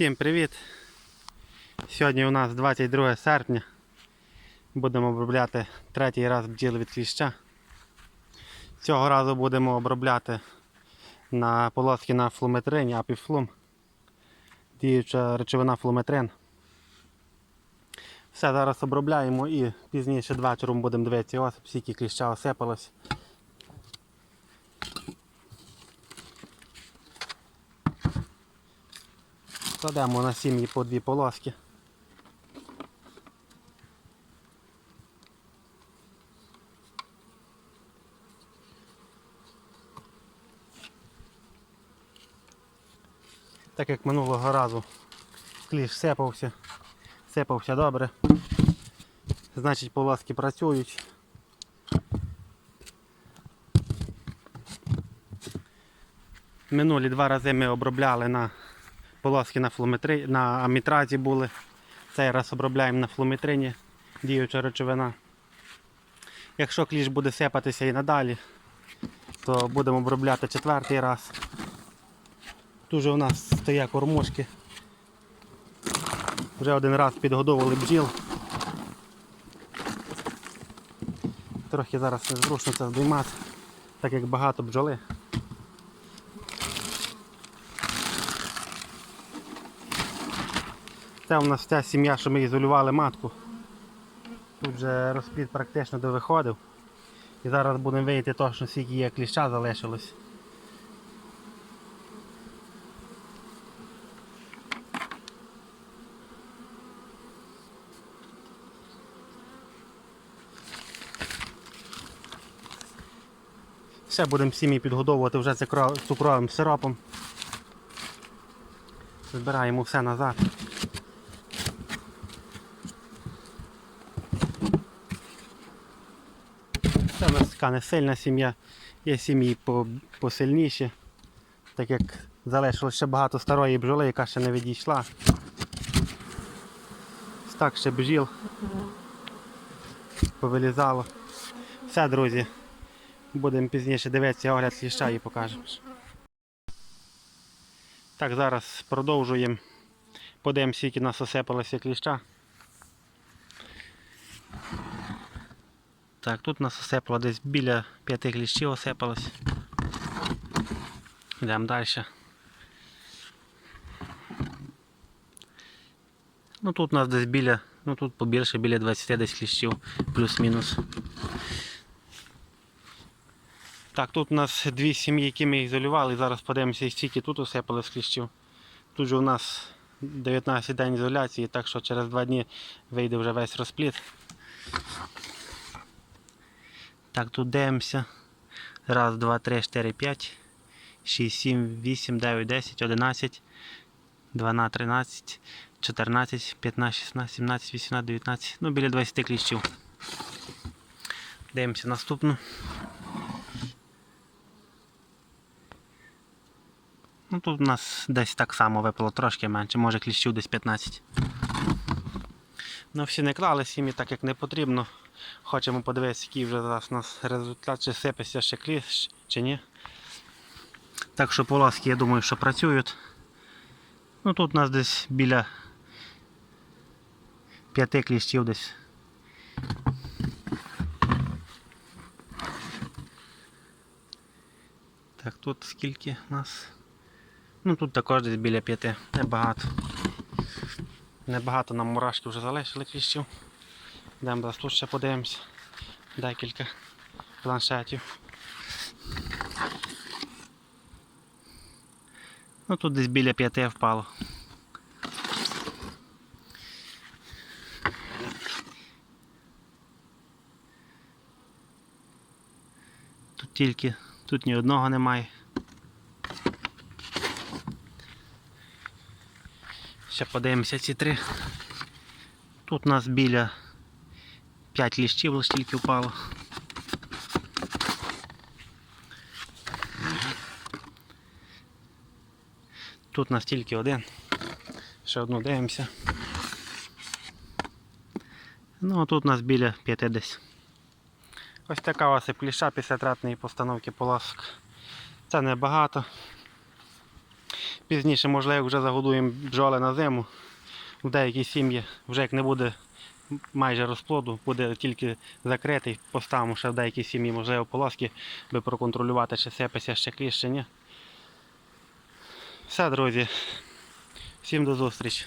Всім привіт! Сьогодні у нас 22 серпня. Будемо обробляти третій раз бджіл від кліща. Цього разу будемо обробляти на полоски на флуметрині, апіфлум. Діюча речовина флуметрин. Все зараз обробляємо і пізніше вечором будемо дивитися, ось скільки кліща осипалось. Кладемо на сім'ї по дві полоски. Так як минулого разу кліш сипався, сипався добре. Значить полоски працюють. Минулі два рази ми обробляли на полоски на флометри... на амітразі були. Цей раз обробляємо на флометрині діюча речовина. Якщо кліш буде сипатися і надалі, то будемо обробляти четвертий раз. Тут же у нас стоять кормушки. Вже один раз підгодовували бджіл. Трохи зараз незручно це здіймати, так як багато бджоли. Це у нас ця сім'я, що ми ізолювали матку. Тут вже розплід практично довиходив. І зараз будемо вийти точно скільки є кліща залишилось. Все будемо сім'ї підгодовувати вже цукро- цукровим сиропом. Збираємо все назад. Це у нас така не сильна сім'я. Є сім'ї посильніші, так як залишилось ще багато старої бджоли, яка ще не відійшла. Так ще бджіл повилізало. Все, друзі. Будемо пізніше дивитися огляд кліща і покажемо. Так, зараз продовжуємо. Подивимося, скільки нас осипалося кліща. Так, тут нас осипало десь біля п'яти кліщів осипалось. Йдемо далі. Ну тут у нас десь біля, ну тут побільше, біля 20 десь кліщів, плюс-мінус. Так, тут у нас дві сім'ї, які ми ізолювали. Зараз подивимося, скільки тут осипали з кліщів. Тут же у нас 19 день ізоляції, так що через два дні вийде вже весь розпліт. Так, тут дивимося. Раз, два, три, чотири, п'ять, шість, сім, вісім, дев'ять, десять, одинадцять, дванадцять, тринадцять, чотирнадцять, п'ятнадцять, шістнадцять, сімнадцять, вісімнадцять, дев'ятнадцять. Ну, біля 20 кліщів. Дивимося наступну. Ну тут у нас десь так само випало трошки менше, може кліщів десь 15. Ну всі не клали сім'ї, так як не потрібно. Хочемо подивитися, який вже зараз у нас результат, чи сипеться ще кліщ, чи ні. Так що полоски, я думаю, що працюють. Ну тут у нас десь біля 5 кліщів десь. Так, тут скільки нас? Ну тут також десь біля п'яти, небагато. Небагато нам мурашки вже залишили кліщів. Йдемо зараз тут ще подивимося. Декілька планшетів. Ну тут десь біля п'яти впало. Тут тільки, тут ні одного немає. Ще подивимося ці три. Тут у нас біля 5 ліщів лише тільки впало. Тут у нас тільки один. Ще одну дивимося. Ну а тут у нас біля 5 десь. Ось така і пліша після тратної постановки полосок. Це небагато. Пізніше, можливо, вже загодуємо бджоли на зиму. В деякі сім'ї, вже як не буде майже розплоду, буде тільки закритий, поставимо ще в деякі сім'ї, можливо, полоски, би проконтролювати, чи сипеться ще ні. Все, друзі. Всім до зустрічі.